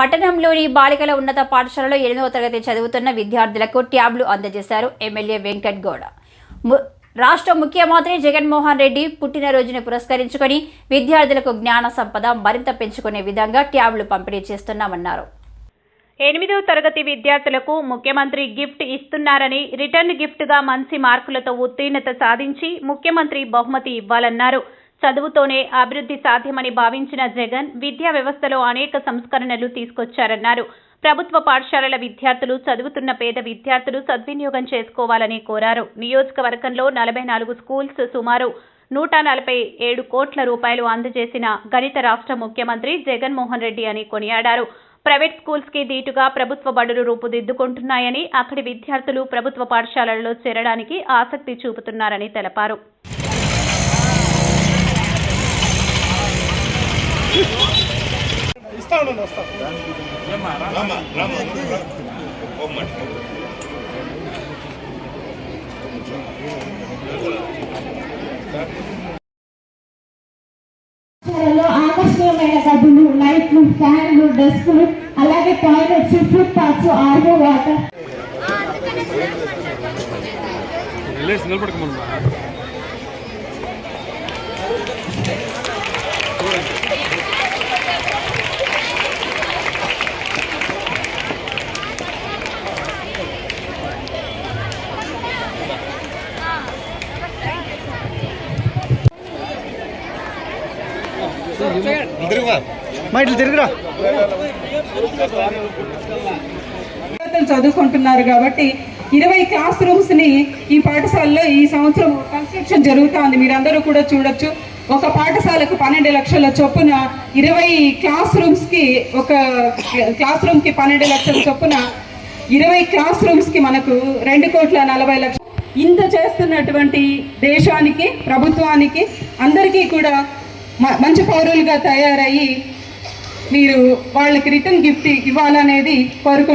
పట్టణంలోని బాలికల ఉన్నత పాఠశాలలో ఎనిమిదవ తరగతి చదువుతున్న విద్యార్థులకు ట్యాబ్లు అందజేశారు ఎమ్మెల్యే వెంకట్ గౌడ ము- రాష్ట్ర ముఖ్యమంత్రి జగన్మోహన్ రెడ్డి పుట్టినరోజును పురస్కరించుకొని విద్యార్థులకు జ్ఞాన సంపద మరింత పెంచుకునే విధంగా ట్యాబ్లు పంపిణీ చేస్తున్నామన్నారు. ఎనిమిదవ తరగతి విద్యార్థులకు ముఖ్యమంత్రి గిఫ్ట్ ఇస్తున్నారని రిటర్న్ గిఫ్ట్గా మంచి మార్కులతో ఉత్తీర్ణత సాధించి ముఖ్యమంత్రి బహుమతి ఇవ్వాలన్నారు. చదువుతోనే అభివృద్ధి సాధ్యమని భావించిన జగన్ విద్యా వ్యవస్థలో అనేక సంస్కరణలు తీసుకొచ్చారన్నారు. ప్రభుత్వ పాఠశాలల విద్యార్థులు చదువుతున్న పేద విద్యార్థులు సద్వినియోగం చేసుకోవాలని కోరారు. నియోజకవర్గంలో నలభై నాలుగు స్కూల్స్ సుమారు నూట నలభై ఏడు కోట్ల రూపాయలు అందజేసిన గణిత రాష్ట్ర ముఖ్యమంత్రి జగన్మోహన్ రెడ్డి అని కొనియాడారు. ప్రైవేట్ స్కూల్స్కి దీటుగా ప్రభుత్వ బడులు రూపుదిద్దుకుంటున్నాయని అక్కడి విద్యార్థులు ప్రభుత్వ పాఠశాలల్లో చేరడానికి ఆసక్తి చూపుతున్నారని తెలిపారు. ఇస్తా ఉండండి ఆకర్షణీయమైన గదులు లైట్లు ఫ్యాన్లు డెస్కులు అలాగే toilets food parks RO water లేచి నిలబడకమన్నా మా తిరుగురా. చదువుకుంటున్నారు కాబట్టి ఇరవై క్లాస్ రూమ్స్ని ఈ పాఠశాలలో ఈ సంవత్సరం కన్స్ట్రక్షన్ జరుగుతోంది. మీరందరూ కూడా చూడొచ్చు. ఒక పాఠశాలకు పన్నెండు లక్షల చొప్పున ఇరవై క్లాస్ రూమ్స్కి ఒక క్లాస్ రూమ్కి పన్నెండు లక్షల చొప్పున ఇరవై క్లాస్ రూమ్స్కి మనకు రెండు కోట్ల నలభై లక్షలు ఇంత చేస్తున్నటువంటి దేశానికి ప్రభుత్వానికి అందరికీ కూడా మంచి పౌరులుగా తయారయ్యి మీరు వాళ్ళకి రిటర్న్ గిఫ్ట్ ఇవ్వాలనేది కోరుకుంటున్నాను.